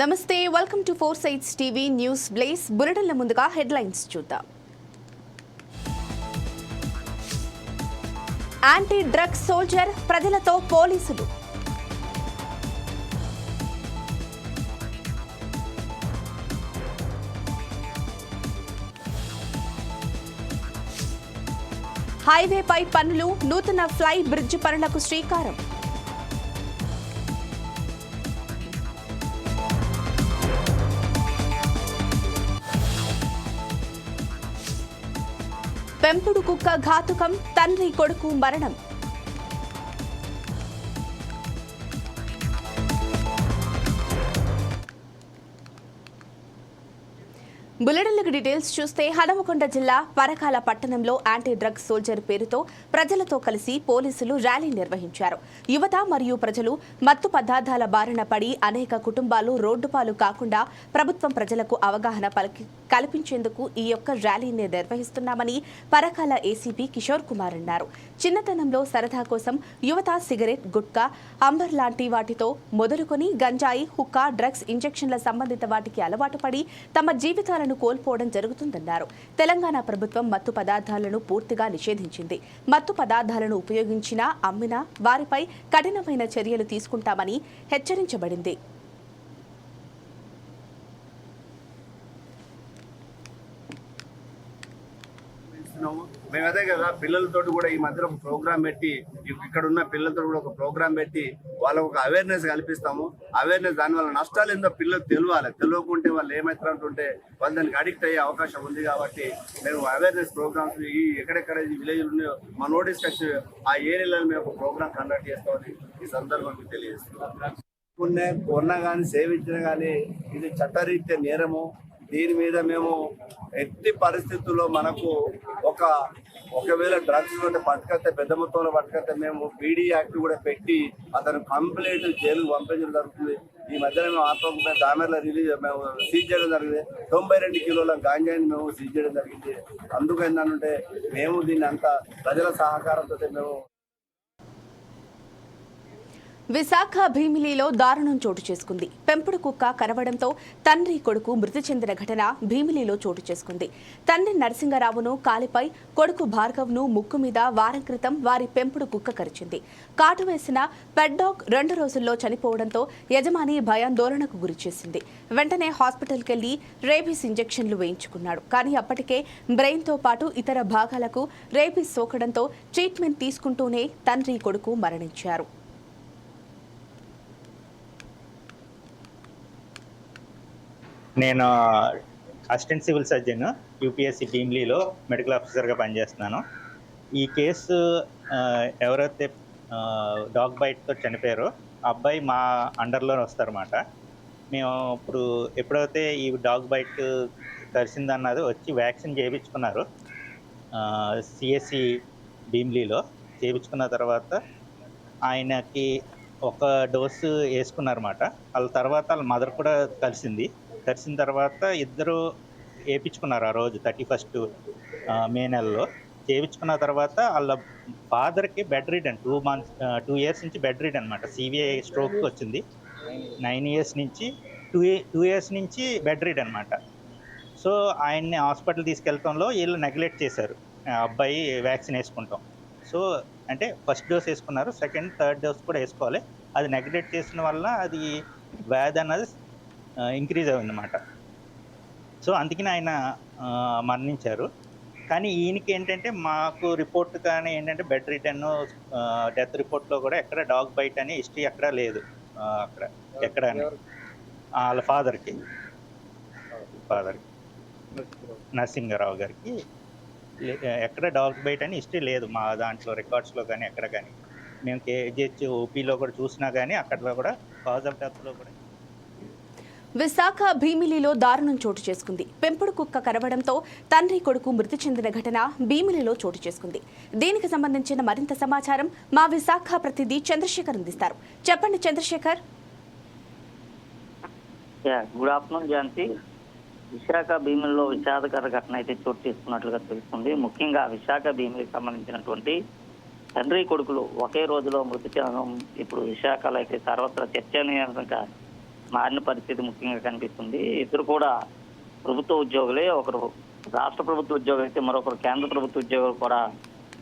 నమస్తే welcome to four sights TV news బ్లేస్ బులెటిన్ల ముందుగా హెడ్లైన్స్ చూద్దాం. యాంటీ డ్రగ్ సోల్జర్ ప్రజలతో పోలీసులు. హైవేపై పనులు నూతన ఫ్లై బ్రిడ్జ్ పనులకు శ్రీకారం. పెంపుడు కుక్క ఘాతుకం తండ్రి కొడుకు మరణం. బులెటిన్లకు డీటెయిల్స్ చూస్తే హనుమకొండ జిల్లా పరకాల పట్టణంలో యాంటీ డ్రగ్స్ సోల్జర్ పేరుతో ప్రజలతో కలిసి పోలీసులు ర్యాలీ నిర్వహించారు. యువత మరియు ప్రజలు మత్తు పదార్థాల బారిన పడి అనేక కుటుంబాలు రోడ్డుపాలు కాకుండా ప్రభుత్వం ప్రజలకు అవగాహన పలికి కల్పించేందుకు ఈ యొక్క ర్యాలీని నిర్వహిస్తున్నామని పరకాల ఏసీపీ కిషోర్ కుమార్ అన్నారు. చిన్నతనంలో సరదా కోసం యువత సిగరెట్ గుట్కా అంబర్ లాంటి వాటితో మొదలుకొని గంజాయి హుక్కా డ్రగ్స్ ఇంజెక్షన్ల సంబంధిత వాటికి అలవాటు పడి తమ జీవితాలను కోల్పోవడం జరుగుతుందన్నారు. తెలంగాణ ప్రభుత్వం మత్తు పదార్థాలను పూర్తిగా నిషేధించింది. మత్తు పదార్థాలను ఉపయోగించినా అమ్మినా వారిపై కఠినమైన చర్యలు తీసుకుంటామని హెచ్చరించబడింది. మేము అదే కదా పిల్లలతో కూడా ఈ మధ్యలో ఒక ప్రోగ్రామ్ పెట్టి ఇక్కడ ఉన్న పిల్లలతో కూడా ఒక ప్రోగ్రామ్ పెట్టి వాళ్ళకు ఒక అవేర్నెస్ కల్పిస్తాము. అవేర్నెస్ దాని వల్ల నష్టాలు ఏందో పిల్లలు తెలియాలి తెలియకుంటే వాళ్ళు ఏమవుతారంటుంటే వాళ్ళు దానికి అడిక్ట్ అయ్యే అవకాశం ఉంది కాబట్టి మేము అవేర్నెస్ ప్రోగ్రామ్స్ ఈ ఎక్కడెక్కడ ఈ ఉన్నాయో మా నోటీస్ వచ్చి ఆ ఏరియాలో మేము ఒక ప్రోగ్రామ్ కండక్ట్ చేస్తామని ఈ సందర్భంగా తెలియజేస్తున్నాం. కొన్నే కొన్నా కానీ సేవించిన కానీ ఇది చట్టరీత్యా నేరము. దీని మీద మేము ఎట్టి పరిస్థితుల్లో మనకు ఒక ఒకవేళ డ్రగ్స్ తోటి పట్టుకొస్తే పెద్ద మొత్తంలో పట్టుకొస్తే మేము పీడీ యాక్ట్ కూడా పెట్టి అతను కంప్లీట్ జైలుకు పంపించడం జరుగుతుంది. ఈ మధ్యన మేము ఆత్మకుండా దామెర్ల రిలీజ్ మేము సీజ్ చేయడం జరిగింది. తొంభై రెండు కిలోల గాంజాయిని మేము సీజ్ చేయడం జరిగింది. అందుకు ఏంటంటే మేము దీన్ని అంతా ప్రజల సహకారంతో మేము విశాఖ భీమిలిలో దారుణం చోటు చేసుకుంది. పెంపుడు కుక్క కరవడంతో తండ్రి కొడుకు మృతి చెందిన ఘటన భీమిలిలో చోటు చేసుకుంది. తండ్రి నరసింగరావును కాలిపై కొడుకు భార్గవ్ను ముక్కు మీద వారం క్రితం వారి పెంపుడు కుక్క కరిచింది. కాటు వేసిన పెడ్డాక్ రెండు రోజుల్లో చనిపోవడంతో యజమాని భయాందోళనకు గురిచేసింది వెంటనే హాస్పిటల్కెళ్ళి రేబీస్ ఇంజెక్షన్లు వేయించుకున్నాడు. కానీ అప్పటికే బ్రెయిన్తో పాటు ఇతర భాగాలకు రేబీస్ సోకడంతో ట్రీట్మెంట్ తీసుకుంటూనే తండ్రి కొడుకు మరణించారు. నేను అసిస్టెంట్ సివిల్ సర్జన్ యూపీఎస్సి భీమ్లీలో మెడికల్ ఆఫీసర్గా పనిచేస్తున్నాను. ఈ కేసు uh, ఎవరైతే uh, డాగ్ బైట్తో చనిపోయారో అబ్బాయి మా అండర్లో వస్తారన్నమాట. మేము ఇప్పుడు ఎప్పుడైతే ఈ డాగ్ బైట్ కలిసిందన్నది వచ్చి వ్యాక్సిన్ చేయించుకున్నారు uh, సిఎస్సి భీమ్లీలో చేయించుకున్న తర్వాత ఆయనకి ఒక డోసు వేసుకున్నారన్నమాట. వాళ్ళ తర్వాత వాళ్ళ మదర్ కూడా కలిసింది. కలిసిన తర్వాత ఇద్దరు వేయించుకున్నారు ఆ రోజు థర్టీ ఫస్ట్ మే నెలలో. చేయించుకున్న తర్వాత వాళ్ళ ఫాదర్కి bedridden two months two years నుంచి బెడ్ రీడ్ అనమాట సివిఐ స్ట్రోక్ వచ్చింది. నైన్ ఇయర్స్ నుంచి టూ టూ ఇయర్స్ నుంచి బెడ్ రీడ్ అనమాట సో ఆయన్ని హాస్పిటల్ తీసుకెళ్తంలో వీళ్ళు నెగ్లెక్ట్ చేశారు. అబ్బాయి వ్యాక్సిన్ వేసుకుంటాం. సో అంటే ఫస్ట్ డోస్ వేసుకున్నారు. సెకండ్ థర్డ్ డోస్ కూడా వేసుకోవాలి. అది నెగ్లెక్ట్ చేసిన వల్ల అది వ్యాధి అన్నది ఇంక్రీజ్ అయిందన్నమాట. సో అందుకని ఆయన మరణించారు. కానీ ఈయనకి ఏంటంటే మాకు రిపోర్ట్ కానీ ఏంటంటే బెడ్ రిటర్న్ డెత్ రిపోర్ట్లో కూడా ఎక్కడ డాగ్ బైట్ అని హిస్టరీ ఎక్కడ లేదు. అక్కడ ఎక్కడ అని. వాళ్ళ ఫాదర్కి ఫాదర్కి నరసింగరావు గారికి. ఎక్కడ డాగ్ బైట్ అని హిస్టరీ లేదు. మా దాంట్లో రికార్డ్స్లో కానీ ఎక్కడ కానీ. మేము కేజీహెచ్ ఓపీలో కూడా చూసినా కానీ అక్కడ కూడా కాజ్ ఆఫ్ డెత్లో కూడా విశాఖ భీమిలిలో దారుణం చోటు చేసుకుంది. పెంపుడు కుక్క కరవడంతో తండ్రి కొడుకు మృతి చెందిన ఘటన భీమిలిలో చోటు చేసుకుంది. దీనికి సంబంధించిన మరింత సమాచారం మా విశాఖ ప్రతినిధి చంద్రశేఖర్ అందిస్తారు. చెప్పండి Chandrashekar. Yeah good afternoon Jayanthi Visakha భీమిలిలో విషాదకర ఘటన అయితే చోటు చేసుకున్నట్లుగా తెలుస్తుంది. ముఖ్యంగా విశాఖ భీమిలికి సంబంధించినటువంటి తండ్రి కొడుకులు ఒకే రోజులో మృతి చెందడం ఇప్పుడు విశాఖలో అయితే సర్వత్రా చర్చనీయాంశంగా మారిన పరిస్థితి ముఖ్యంగా కనిపిస్తుంది. ఇద్దరు కూడా ప్రభుత్వ ఉద్యోగులే. ఒకరు రాష్ట్ర ప్రభుత్వ ఉద్యోగులు అయితే మరొకరు కేంద్ర ప్రభుత్వ ఉద్యోగులు కూడా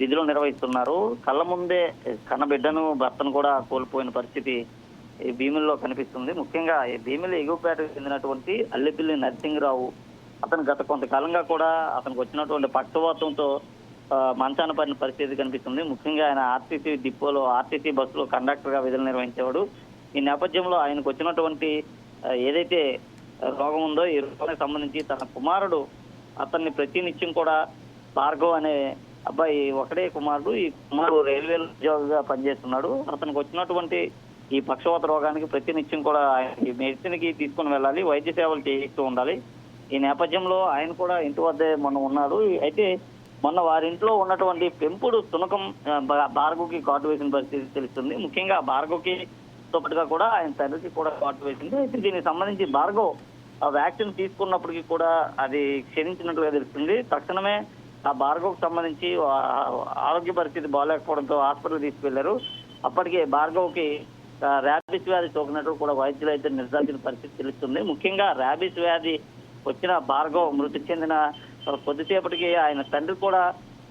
విధులు నిర్వహిస్తున్నారు. కళ్ళ ముందే కన్నబిడ్డను భర్తను కూడా కోల్పోయిన పరిస్థితి ఈ భీముల్లో కనిపిస్తుంది. ముఖ్యంగా ఈ భీమిలి ఎగువపేటకు చెందినటువంటి అల్లిపిల్లి నరసింహరావు అతను గత కొంతకాలంగా కూడా అతనికి వచ్చినటువంటి పక్షవాతంతో మంచాన పడిన పరిస్థితి కనిపిస్తుంది. ముఖ్యంగా ఆయన ఆర్టీసీ డిపోలో ఆర్టీసీ బస్సులో కండక్టర్గా విధులు నిర్వహించేవాడు. ఈ నేపథ్యంలో ఆయనకు వచ్చినటువంటి ఏదైతే రోగం ఉందో ఈ రోగానికి సంబంధించి తన కుమారుడు అతన్ని ప్రతినిత్యం కూడా భార్గవ్ అనే అబ్బాయి ఒకడే కుమారుడు. ఈ కుమారుడు రైల్వే ఉద్యోగిగా పనిచేస్తున్నాడు. అతనికి వచ్చినటువంటి ఈ పక్షవాత రోగానికి ప్రతినిత్యం కూడా ఆయన మెడిసిన్కి తీసుకుని వెళ్ళాలి వైద్య సేవలు చేయిస్తూ ఉండాలి. ఈ నేపథ్యంలో ఆయన కూడా ఇంటి వద్దే మొన్న ఉన్నాడు. అయితే మొన్న వారింట్లో ఉన్నటువంటి పెంపుడు తునకం ఆ, భార్గవ్కి కాటు వేసిన పరిస్థితి తెలుస్తుంది. ముఖ్యంగా భార్గవ్కి తో పాటుగా కూడా ఆయన తండ్రికి కూడా కాటు వేసింది. అయితే దీనికి సంబంధించి భార్గవ్ ఆ వ్యాక్సిన్ తీసుకున్నప్పటికీ కూడా అది క్షీణించినట్టుగా తెలుస్తుంది. తక్షణమే ఆ భార్గవ్కు సంబంధించి ఆరోగ్య పరిస్థితి బాగాలేకపోవడంతో హాస్పిటల్ తీసుకువెళ్ళారు. అప్పటికే భార్గవ్కి ర్యాబిస్ వ్యాధి సోకినట్టు కూడా వైద్యులు అయితే నిర్ధారించిన పరిస్థితి తెలుస్తుంది. ముఖ్యంగా ర్యాబిస్ వ్యాధి వచ్చిన భార్గవ్ మృతి చెందిన కొద్దిసేపటికి ఆయన తండ్రి కూడా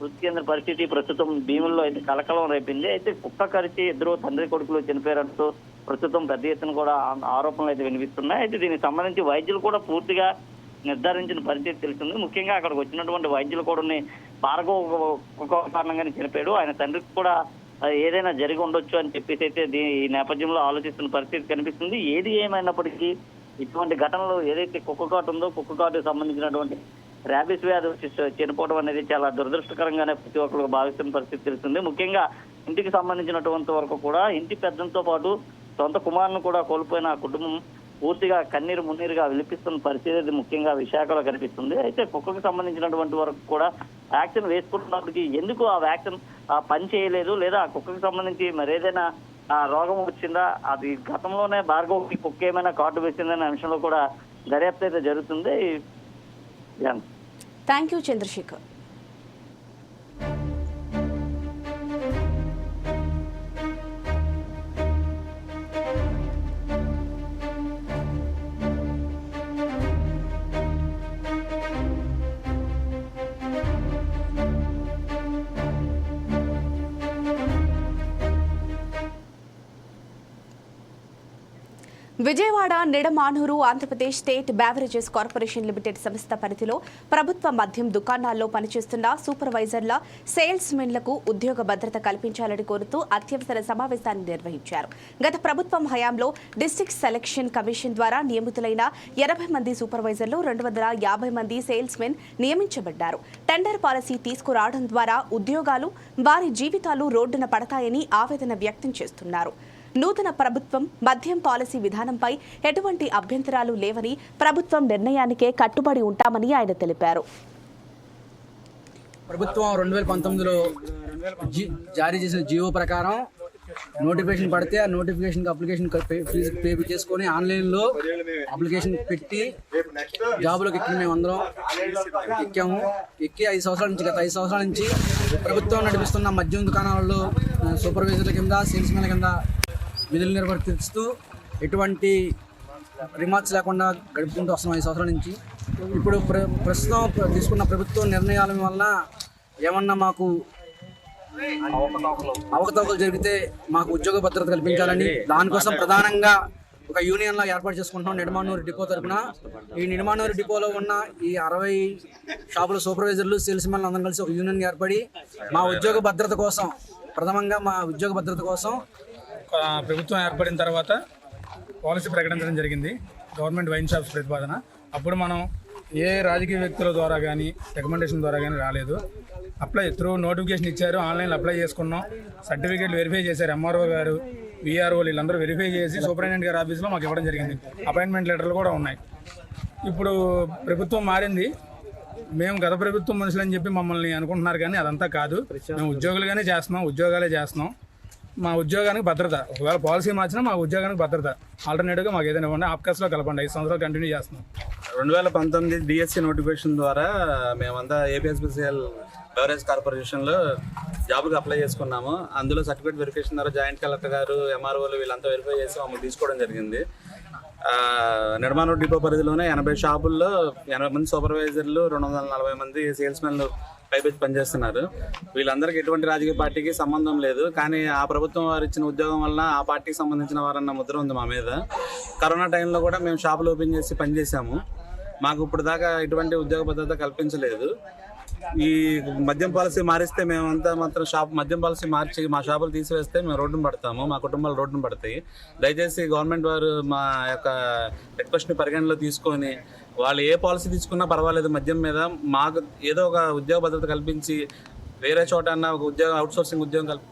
మృతి చెందిన పరిస్థితి ప్రస్తుతం భీముల్లో అయితే కలకలం రేపింది. అయితే కుక్క కరిచి ఇద్దరు తండ్రి కొడుకులు చనిపోయారంటూ ప్రస్తుతం పెద్ద ఎత్తున కూడా ఆరోపణలు అయితే వినిపిస్తున్నాయి. అయితే దీనికి సంబంధించి వైద్యులు కూడా పూర్తిగా నిర్ధారించిన పరిస్థితి తెలుస్తుంది. ముఖ్యంగా అక్కడికి వచ్చినటువంటి వైద్యులు కూడా భార్గవ ఒక- కారణంగానే చనిపోయాడు. ఆయన తండ్రికి కూడా ఏదైనా జరిగి ఉండొచ్చు అని చెప్పేసి అయితే దీని ఈ నేపథ్యంలో ఆలోచిస్తున్న పరిస్థితి కనిపిస్తుంది. ఏది ఏమైనప్పటికీ ఇటువంటి ఘటనలు ఏదైతే కుక్క కాటు ఉందో కుక్క కుక్కకాటుకు సంబంధించినటువంటి ర్యాబిస్ వ్యాధి వచ్చి చనిపోవడం అనేది చాలా దురదృష్టకరంగానే ప్రతి ఒక్కరు భావిస్తున్న పరిస్థితి తెలుస్తుంది. ముఖ్యంగా ఇంటికి సంబంధించినటువంటి వరకు కూడా ఇంటి పెద్దంతో పాటు సొంత కుమారుని కూడా కోల్పోయిన కుటుంబం పూర్తిగా కన్నీరు మున్నీరుగా విలిపిస్తున్న పరిస్థితి అది ముఖ్యంగా విశాఖలో కనిపిస్తుంది. అయితే కుక్కకు సంబంధించినటువంటి వరకు కూడా వ్యాక్సిన్ వేసుకుంటున్నప్పటికీ ఎందుకు ఆ వ్యాక్సిన్ ఆ పని చేయలేదు? లేదా ఆ కుక్కకు సంబంధించి మరేదైనా ఆ రోగం వచ్చిందా? అది గతంలోనే భార్గవ్కి కుక్క ఏమైనా కాటు వేసిందనే అంశంలో కూడా దర్యాప్తు అయితే జరుగుతుంది. Thank you Chandrasekhar Vijayawada Nidamanuru Andhra Pradesh state beverages corporation limited సంస్థ పరిధిలో ప్రభుత్వ మద్యం దుకాణాల్లో పనిచేస్తున్న సూపర్వైజర్ల సేల్స్ మెన్లకు ఉద్యోగ భద్రత కల్పించాలని కోరుతూ అత్యవసర సమావేశాన్ని నిర్వహించారు. గత ప్రభుత్వం హయాంలో డిస్టిక్ సెలక్షన్ కమిషన్ ద్వారా నియమితులైన ఎనభై మంది సూపర్వైజర్లు రెండు వందల యాభై మంది సేల్స్ మెన్ నియమించబడ్డారు. టెండర్ పాలసీ తీసుకురావడం ద్వారా ఉద్యోగాలు వారి జీవితాలు రోడ్డున పడతాయని ఆవేదన వ్యక్తం చేస్తున్నారు. నూతన ప్రభుత్వం మద్యం పాలసీ విధానంపై ఎటువంటి అభ్యంతరాలు లేవని ప్రభుత్వం నిర్ణయానికే కట్టుబడి ఉంటామని ఆయన తెలిపారు. ప్రభుత్వం రెండు వేల పంతొమ్మిదిలో జారీ చేసిన జియో ప్రకారం నోటిఫికేషన్ పడితే ఆ నోటిఫికేషన్ అప్లికేషన్ ఫీజు పే చేసుకొని ఆన్లైన్లో అప్లికేషన్ పెట్టి జాబులకు ఎక్కిన మేము అందరం ఎక్కాము. ఎక్కి ఐదు సంవత్సరాల నుంచి గత ఐదు సంవత్సరాల నుంచి ప్రభుత్వం నడిపిస్తున్న మద్యం దుకాణాలలో సూపర్వైజర్ల కింద సేల్స్ మెన్ల కింద విధులు నిర్వర్తిస్తూ ఎటువంటి రిమార్క్స్ లేకుండా గడుపుకుంటూ వస్తున్నాం ఐదు సంవత్సరాల నుంచి. ఇప్పుడు ప్ర ప్రస్తుతం తీసుకున్న ప్రభుత్వ నిర్ణయాల వల్ల ఏమన్నా మాకు అవకతవకలు జరిగితే మాకు ఉద్యోగ భద్రత కల్పించాలని దానికోసం ప్రధానంగా ఒక యూనియన్ లా ఏర్పాటు చేసుకుంటున్నాం నిడమానూరు డిపో తరఫున ఈ నిడమానూరు డిపోలో ఉన్న ఈ అరవై షాపుల సూపర్వైజర్లు సేల్స్ మెన్లు అందరం కలిసి ఒక యూనియన్ ఏర్పడి మా ఉద్యోగ భద్రత కోసం ప్రథమంగా మా ఉద్యోగ భద్రత కోసం ప్రభుత్వం ఏర్పడిన తర్వాత పాలసీ ప్రకటించడం జరిగింది. గవర్నమెంట్ వైన్ షాప్స్ ప్రతిపాదన. అప్పుడు మనం ఏ రాజకీయ వ్యక్తుల ద్వారా కానీ రికమెండేషన్ ద్వారా కానీ రాలేదు. అప్లై త్రూ నోటిఫికేషన్ ఇచ్చారు. ఆన్లైన్లో అప్లై చేసుకున్నాం. సర్టిఫికేట్ వెరిఫై చేశారు ఎంఆర్ఓ గారు విఆర్ఓ వీళ్ళందరూ వెరిఫై చేసి సూపరింటెండెంట్ గారి ఆఫీస్లో మాకు ఇవ్వడం జరిగింది. అపాయింట్మెంట్ లెటర్లు కూడా ఉన్నాయి. ఇప్పుడు ప్రభుత్వం మారింది. మేము గత ప్రభుత్వం మనుషులని చెప్పి మమ్మల్ని అనుకుంటున్నారు కానీ అదంతా కాదు. మేము ఉద్యోగులుగానే చేస్తున్నాం ఉద్యోగాలే చేస్తున్నాం. మా ఉద్యోగానికి భద్రత. ఒకవేళ పాలసీ మార్చినా మా ఉద్యోగానికి భద్రత. ఆల్టర్నేటివ్గా మాకు ఏదైనా ఇవ్వండి. ఆప్కాస్లో కలపండి. ఐదు సంవత్సరాలు కంటిన్యూ చేస్తున్నాం. రెండు వేల పంతొమ్మిది డిఎస్సి నోటిఫికేషన్ ద్వారా మేమంతా ఏపీఎస్బిసిఎల్ బెవరేజ్ కార్పొరేషన్లో జాబ్కి అప్లై చేసుకున్నాము. అందులో సర్టిఫికేట్ వెరిఫికేషన్ ద్వారా జాయింట్ కలెక్టర్ గారు ఎంఆర్ఓలు వీళ్ళంతా వెరిఫై చేసి మమ్మల్ని తీసుకోవడం జరిగింది. నిర్మాణ డిపో పరిధిలోనే ఎనభై షాపుల్లో ఎనభై మంది సూపర్వైజర్లు రెండు వందల నలభై మంది సేల్స్ మెన్లు పైపెచ్చి పనిచేస్తున్నారు వీళ్ళందరికీ ఎటువంటి రాజకీయ పార్టీకి సంబంధం లేదు. కానీ ఆ ప్రభుత్వం వారు ఇచ్చిన ఉద్యోగం వలన ఆ పార్టీకి సంబంధించిన వారన్న ముద్ర ఉంది మా మీద. కరోనా టైంలో కూడా మేము షాపులు ఓపెన్ చేసి పనిచేసాము మాకు ఇప్పుడు దాకా ఎటువంటి ఉద్యోగ భద్రత కల్పించలేదు. ఈ మద్యం పాలసీ మారిస్తే మేమంతా మాత్రం షాప్ మద్యం పాలసీ మార్చి మా షాపులు తీసివేస్తే మేము రోడ్డును పడతాము మా కుటుంబాలు రోడ్డును పడతాయి. దయచేసి గవర్నమెంట్ వారు మా యొక్క రిక్వెస్ట్ని పరిగణలో తీసుకొని వాళ్ళు ఏ పాలసీ తీసుకున్నా పర్వాలేదు మద్యం మీద. మాకు ఏదో ఒక ఉద్యోగ భద్రత కల్పించి వేరే చోట అన్న ఒక ఉద్యోగం అవుట్సోర్సింగ్ ఉద్యోగం కల్పి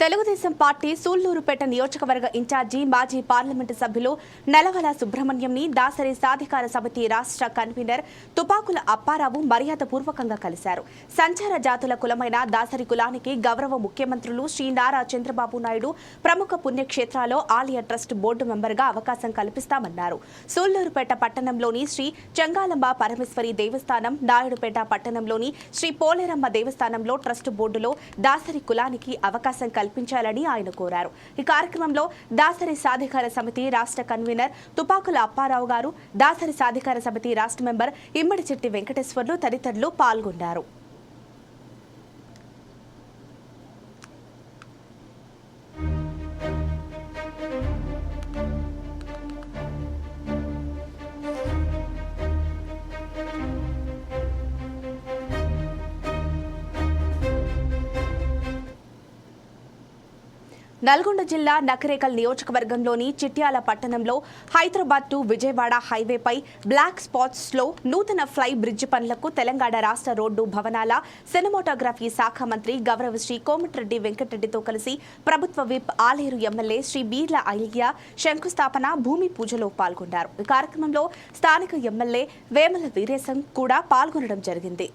తెలుగుదేశం పార్టీ సూళ్ళూరుపేట నియోజకవర్గ ఇన్ఛార్జి మాజీ పార్లమెంటు సభ్యులు నెలవల సుబ్రహ్మణ్యంని దాసరి సాధికార సమితి రాష్ట్ర కన్వీనర్ తుపాకుల అప్పారావు మర్యాదపూర్వకంగా కలిశారు. సంచార జాతుల కులమైన దాసరి కులానికి గౌరవ ముఖ్యమంత్రులు శ్రీ నారా చంద్రబాబు నాయుడు ప్రముఖ పుణ్యక్షేత్రాల్లో ఆలయ ట్రస్ట్ బోర్డు మెంబర్గా అవకాశం కల్పిస్తామన్నారు. సూళ్ళూరుపేట పట్టణంలోని శ్రీ చెంగాలమ్మ పరమేశ్వరి దేవస్థానం నాయుడుపేట పట్టణంలోని శ్రీ పోలేరమ్మ దేవస్థానంలో ట్రస్ట్ బోర్డులో దాసరి కులానికి అవకాశం కల్పి కల్పించాలని ఆయన కోరారు. ఈ కార్యక్రమంలో దాసరి సాధికార సమితి రాష్ట్ర కన్వీనర్ తుపాకుల అప్పారావు గారు దాసరి సాధికార సమితి రాష్ట్ర మెంబర్ ఇమ్మడి చెట్టి వెంకటేశ్వర్లు తదితరులు పాల్గొన్నారు. నల్గొండ జిల్లా నకరేకల్ నియోజకవర్గంలోని చిట్యాల పట్టణంలో హైదరాబాద్ టు విజయవాడ హైవేపై బ్లాక్ స్పాట్స్లో నూతన ఫ్లై బ్రిడ్జ్ పనులకు తెలంగాణ రాష్ట్ర రోడ్డు భవనాల సినిమాటోగ్రఫీ శాఖ మంత్రి గౌరవ శ్రీ కోమటిరెడ్డి వెంకటరెడ్డితో కలిసి ప్రభుత్వ విప్ ఆలేరు ఎమ్మెల్యే శ్రీ బీర్ల అయ్య శంకుస్థాపన భూమి పూజలో పాల్గొన్నారు. ఈ కార్యక్రమంలో స్థానిక ఎమ్మెల్యే వేమల వీరేశం కూడా పాల్గొనడం జరిగింది.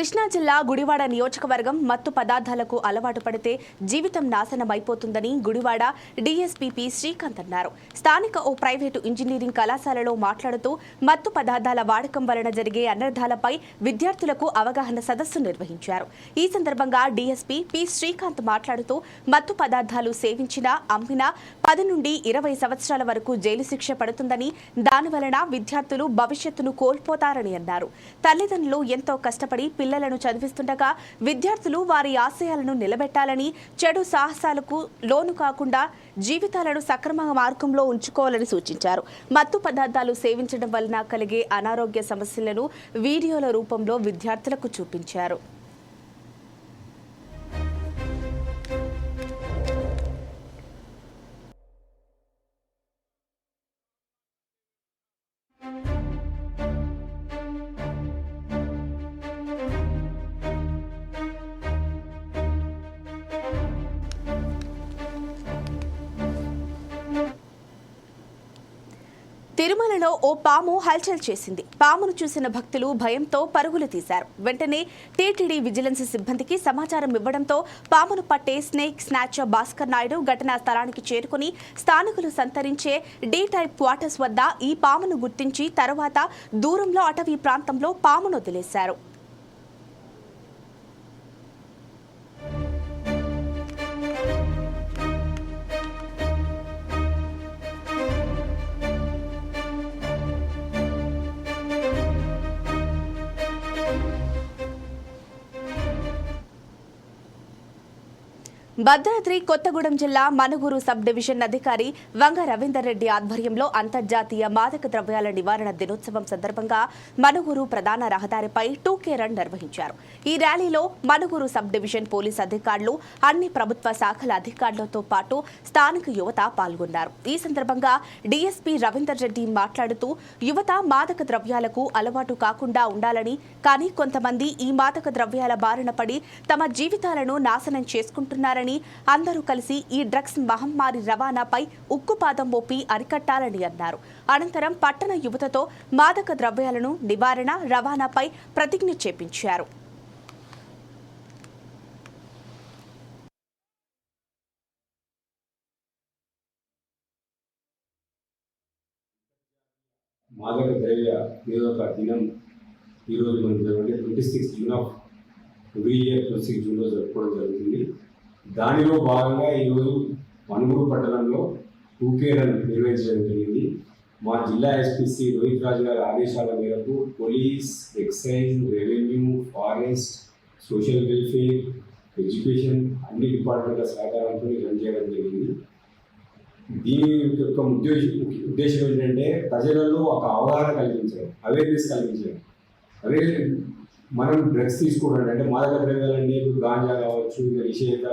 కృష్ణా జిల్లా గుడివాడ నియోజకవర్గం మత్తు పదార్థాలకు అలవాటు పడితే జీవితం నాశనమైపోతుందని గుడివాడ డీఎస్పీపీ శ్రీకాంత్ అన్నారు. స్థానిక ఓ ప్రైవేటు ఇంజనీరింగ్ కళాశాలలో మాట్లాడుతూ మత్తు పదార్థాల వాడకం వలన జరిగే అనర్థాలపై విద్యార్థులకు అవగాహన సదస్సు నిర్వహించారు. ఈ సందర్భంగా డీఎస్పీ పి శ్రీకాంత్ మాట్లాడుతూ మత్తు పదార్థాలు సేవించినా అమ్మినా పది నుండి ఇరవై సంవత్సరాల వరకు జైలు శిక్ష పడుతుందని దానివలన విద్యార్థులు భవిష్యత్తును కోల్పోతారని అన్నారు. తల్లిదండ్రులు ఎంతో కష్టపడి పిల్లలను చదివిస్తుండగా విద్యార్థులు వారి ఆశయాలను నిలబెట్టాలని చెడు సాహసాలకు లోను కాకుండా జీవితాలను సక్రమ మార్గంలో ఉంచుకోవాలని సూచించారు. మత్తు పదార్థాలు సేవించడం వలన కలిగే అనారోగ్య సమస్యలను వీడియోల రూపంలో విద్యార్థులకు చూపించారు. తిరుమలలో ఓ పాము హల్చల్ చేసింది. పామును చూసిన భక్తులు భయంతో పరుగులు తీశారు. వెంటనే టీటీడీ విజిలెన్స్ సిబ్బందికి సమాచారం ఇవ్వడంతో పామును పట్టే స్నేక్ స్నాచర్ భాస్కర్ నాయుడు ఘటనా స్థలానికి చేరుకుని స్థానికులు సంతరించే డి టైప్ క్వార్టర్స్ వద్ద ఈ పామును గుర్తించి తర్వాత దూరంలో అటవీ ప్రాంతంలో పామును వదిలేశారు. భద్రాద్రి కొత్తగూడెం జిల్లా మనుగురు సబ్ డివిజన్ అధికారి వంగ రవీందర్ రెడ్డి ఆధ్వర్యంలో అంతర్జాతీయ మాదక ద్రవ్యాల నివారణ దినోత్సవం సందర్భంగా మనుగురు ప్రధాన రహదారిపై టూకే రన్ నిర్వహించారు. ఈ ర్యాలీలో మనుగురు సబ్ డివిజన్ పోలీస్ అధికారులు అన్ని ప్రభుత్వ శాఖల అధికారులతో పాటు స్థానిక యువత పాల్గొన్నారు. ఈ సందర్భంగా డీఎస్పీ రవీందర్ రెడ్డి మాట్లాడుతూ యువత మాదక ద్రవ్యాలకు అలవాటు కాకుండా ఉండాలని కానీ కొంతమంది ఈ మాదక ద్రవ్యాల బారిన పడి తమ జీవితాలను నాశనం చేసుకుంటున్నారని చేయాలని అందరూ కలిసి ఈ డ్రగ్స్ మహమ్మారి రవాణాపై ఉక్కుపాదం మోపి అరికట్టాలని అన్నారు. అనంతరం పట్టణ యువతతో మాదక ద్రవ్యాలను నివారణ రవాణాపై ప్రతిజ్ఞ చేపించారు. మాదక ద్రవ్య నిరోధక దినం ఈరోజు మనం జరుగుతుంది twenty six June of every year twenty six జూన్లో జరుపుకోవడం జరుగుతుంది. దానిలో భాగంగా ఈరోజు మణుగూరు పట్టణంలో టూకే రన్ నిర్వహించడం జరిగింది. మా జిల్లా ఎస్పీసీ రోహిత్ రాజు గారి ఆదేశాల మేరకు police excise revenue forest social welfare education అన్ని డిపార్ట్మెంట్ల సహకారంతో రన్ చేయడం జరిగింది. దీని యొక్క ఉద్దేశం ఉద్దేశం ఏంటంటే ప్రజలలో ఒక అవగాహన కలిగించడం అవేర్నెస్ కలిగించడం. అవేర్నెస్ మనం డ్రగ్స్ తీసుకోవడం అంటే మాదక ద్రవ్యాలన్నీ ఇప్పుడు గాంజా కావచ్చు ఇంకా నిషేధ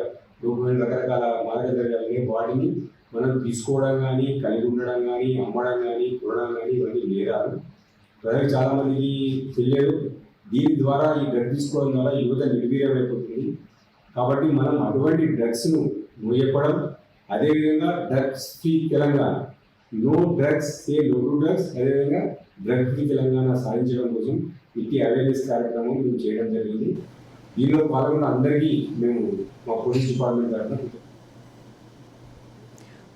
రూపమైన రకరకాల మాదక ద్రవ్యాలని వాటిని మనం తీసుకోవడం కానీ కలిగి ఉండడం కానీ అమ్మడం కానీ కొనడం కానీ ఇవన్నీ నేరాలు ప్రజలకు చాలామందికి తెలియదు. దీని ద్వారా ఈ డ్రగ్ తీసుకోవడం ద్వారా యువత నిర్వీర్యమైపోతుంది కాబట్టి మనం అటువంటి డ్రగ్స్ను మూయపడం అదేవిధంగా drugs free Telangana. No drugs a no to drugs అదేవిధంగా డ్రగ్ ఫ్రీ తెలంగాణ సాధించడం కోసం ఇట్టి అవేర్నెస్ కార్యక్రమం మేము చేయడం జరిగింది. దీనిలో పాల్గొన్న అందరికీ మేము మా పోలీస్ డిపార్ట్మెంట్ తరఫున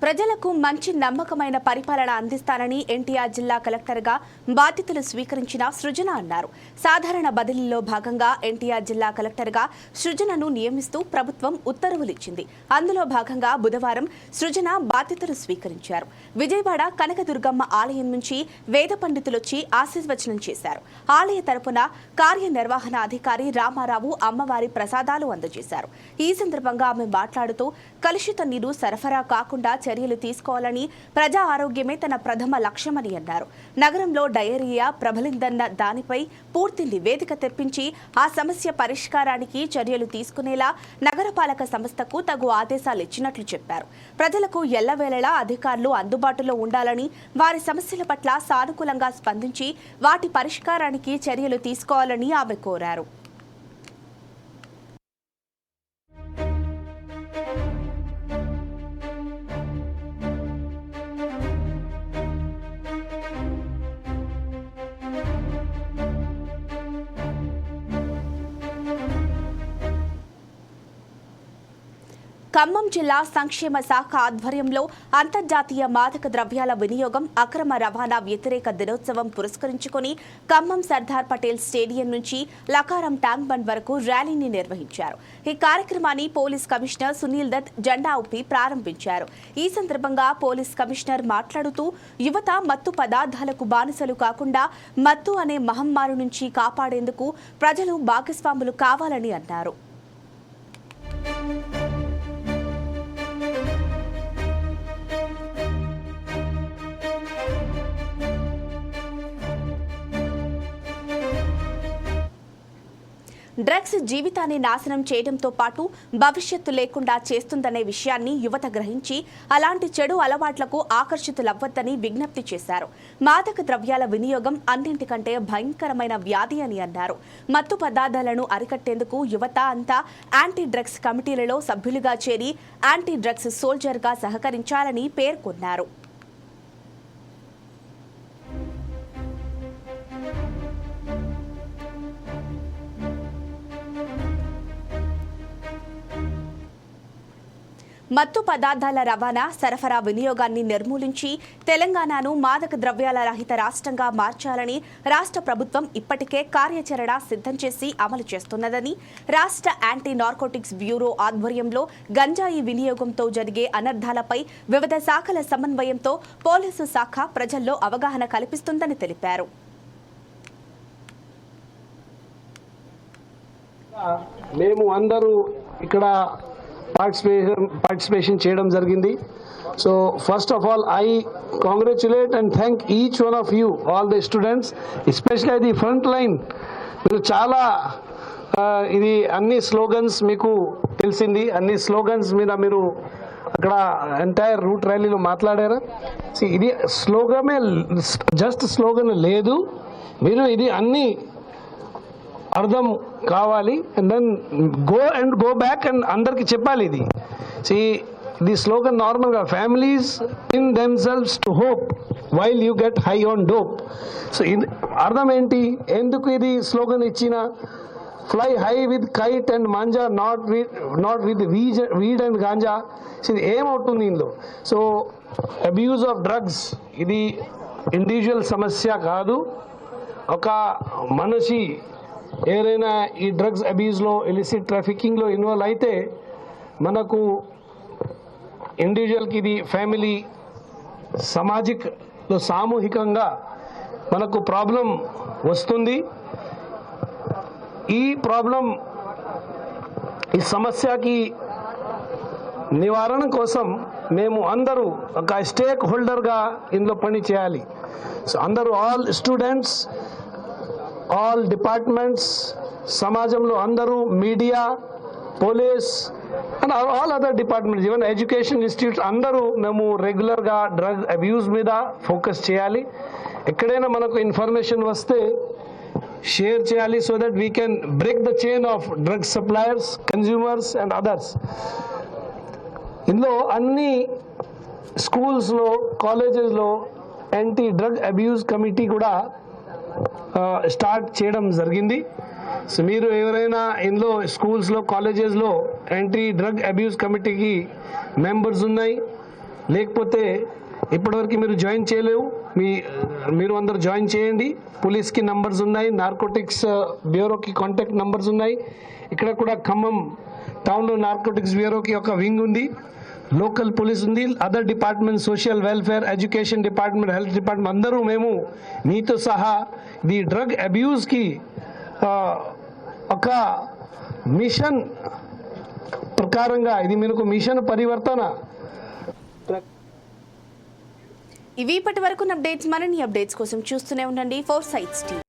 ప్రజలకు మంచి నమ్మకమైన పరిపాలన అందిస్తానని ఎన్టీఆర్ జిల్లా కలెక్టర్గా బాధ్యతలు స్వీకరించిన సృజన అన్నారు. సాధారణ బదిలీలో భాగంగా ఎన్టీఆర్ జిల్లా కలెక్టర్గా సృజనను నియమిస్తూ ప్రభుత్వం ఉత్తర్వులు ఇచ్చింది అందులో భాగంగా బుధవారం సృజన బాధ్యతలు స్వీకరించారు. విజయవాడ కనకదుర్గమ్మ ఆలయం నుంచి వేద పండితులొచ్చి ఆశీర్వచనం చేశారు. ఆలయ తరపున కార్యనిర్వహణ అధికారి రామారావు అమ్మవారి ప్రసాదాలు అందజేశారు. ఈ సందర్భంగా ఆమె మాట్లాడుతూ కలుషిత నీరు సరఫరా కాకుండా చర్యలు తీసుకోవాలని ప్రజా ఆరోగ్యమే తన ప్రథమ లక్ష్యమని అన్నారు. నగరంలో డయేరియా ప్రబలిందన్న దానిపై పూర్తి నివేదిక తెప్పించి ఆ సమస్య పరిష్కారానికి చర్యలు తీసుకునేలా నగరపాలక సంస్థకు తగు ఆదేశాలు ఇచ్చినట్లు చెప్పారు. ప్రజలకు ఎల్లవేళలా అధికారులు అందుబాటులో ఉండాలని వారి సమస్యల పట్ల సానుకూలంగా స్పందించి వాటి పరిష్కారానికి చర్యలు తీసుకోవాలని ఆమె కోరారు. ఖమ్మం జిల్లా సంక్షేమ శాఖ ఆధ్వర్యంలో అంతర్జాతీయ మాదక ద్రవ్యాల వినియోగం అక్రమ రవాణా వ్యతిరేక దినోత్సవం పురస్కరించుకుని ఖమ్మం సర్దార్ పటేల్ స్టేడియం నుంచి లకారం ట్యాంక్ బండ్ వరకు ర్యాలీని నిర్వహించారు. ఈ కార్యక్రమాన్ని పోలీస్ కమిషనర్ సునీల్ దత్ జెండా ఊపి ప్రారంభించారు. ఈ సందర్భంగా పోలీస్ కమిషనర్ మాట్లాడుతూ యువత మత్తు పదార్థాలకు బానిసలు కాకుండా మత్తు అనే మహమ్మారి నుంచి కాపాడేందుకు ప్రజలు భాగస్వాములు కావాలని అన్నారు. డ్రగ్స్ జీవితాన్ని నాశనం చేయడంతో పాటు భవిష్యత్తు లేకుండా చేస్తుందనే విషయాన్ని యువత గ్రహించి అలాంటి చెడు అలవాట్లకు ఆకర్షితులవ్వద్దని విజ్ఞప్తి చేశారు. మాదక ద్రవ్యాల వినియోగం అన్నింటికంటే భయంకరమైన వ్యాధి అని అన్నారు. మత్తు పదార్థాలను అరికట్టేందుకు యువత అంతా యాంటీ డ్రగ్స్ కమిటీలలో సభ్యులుగా చేరి యాంటీ డ్రగ్స్ సోల్జర్గా సహకరించాలని పేర్కొన్నారు. మత్తు పదార్థాల రవాణా సరఫరా వినియోగాన్ని నిర్మూలించి తెలంగాణను మాదక ద్రవ్యాల రహిత రాష్ట్రంగా మార్చాలని రాష్ట్ర ప్రభుత్వం ఇప్పటికే కార్యాచరణ సిద్ధం చేసి అమలు చేస్తున్నదని రాష్ట్ర యాంటీ నార్కోటిక్స్ బ్యూరో ఆధ్వర్యంలో గంజాయి వినియోగంతో జరిగే అనర్థాలపై వివిధ శాఖల సమన్వయంతో పోలీసు శాఖ ప్రజల్లో అవగాహన కల్పిస్తుందని తెలిపారు. మేము అందరూ ఇక్కడ పార్టిసిపేషన్ పార్టిసిపేషన్ చేయడం జరిగింది. So first of all I congratulate and thank each one of you all the students especially the front line మీరు చాలా ఇది అన్ని స్లోగన్స్ మీకు తెలిసింది. అన్ని స్లోగన్స్ మీద మీరు అక్కడ ఎంటైర్ రూట్ ర్యాలీలో మాట్లాడారా. ఇది స్లోగమే జస్ట్ స్లోగన్ లేదు. మీరు ఇది అన్ని అర్థం కావాలి and then go and go back and అందరికి చెప్పాలి ఇది. సి ది స్లోగన్ నార్మల్గా families in themselves to hope while you get high on dope so అర్థం ఏంటి? ఎందుకు ఇది స్లోగన్ ఇచ్చిన? Fly high with kite and manja not with not with weed weed and ganja ఇది ఏమవుతుంది ఇందులో? సో అబ్యూజ్ ఆఫ్ డ్రగ్స్ ఇది individual సమస్య కాదు. ఒక మనిషి ఏదైనా ఈ డ్రగ్స్ అబ్యూజ్లో ఇలిసిట్ ట్రాఫికింగ్లో ఇన్వాల్వ్ అయితే మనకు ఇండివిజువల్కి ఇది ఫ్యామిలీ సామాజికలో సామూహికంగా మనకు ప్రాబ్లం వస్తుంది. ఈ ప్రాబ్లం ఈ సమస్యకి నివారణ కోసం మేము అందరూ ఒక స్టేక్ హోల్డర్గా ఇందులో పని చేయాలి సో అందరూ ఆల్ స్టూడెంట్స్ ఆల్ డిపార్ట్మెంట్స్ సమాజంలో అందరూ media police and all other departments even education institutes అందరూ మేము రెగ్యులర్గా డ్రగ్ అబ్యూస్ మీద ఫోకస్ చేయాలి. ఎక్కడైనా మనకు ఇన్ఫర్మేషన్ వస్తే షేర్ చేయాలి so that we can break the chain of drug suppliers consumers and others ఇందులో అన్ని స్కూల్స్లో కాలేజెస్లో యాంటీ డ్రగ్ అబ్యూస్ కమిటీ కూడా స్టార్ట్ చేయడం జరిగింది. సో మీరు ఎవరైనా ఇందులో స్కూల్స్లో కాలేజెస్లో యాంటీ డ్రగ్ అబ్యూస్ కమిటీకి మెంబర్స్ ఉన్నాయి. లేకపోతే ఇప్పటివరకు మీరు జాయిన్ చేయలేవు. మీ మీరు అందరు జాయిన్ చేయండి. పోలీస్కి నంబర్స్ ఉన్నాయి. నార్కోటిక్స్ బ్యూరోకి కాంటాక్ట్ నంబర్స్ ఉన్నాయి. ఇక్కడ కూడా ఖమ్మం టౌన్లో నార్కోటిక్స్ బ్యూరోకి ఒక వింగ్ ఉంది. లోకల్ పోలీస్ ఉంది other department social welfare education department health department అందరూ మేము మీతో సహా ఈ డ్రగ్ అబ్యూస్కి ఒక మిషన్ ప్రకారంగా ఇది మనకు మిషన్ పరివర్తన. ఇవి ఇప్పటి వరకు అప్డేట్స్ మరిన్ని అప్డేట్స్ కోసం చూస్తూనే ఉండండి. Four sides TV.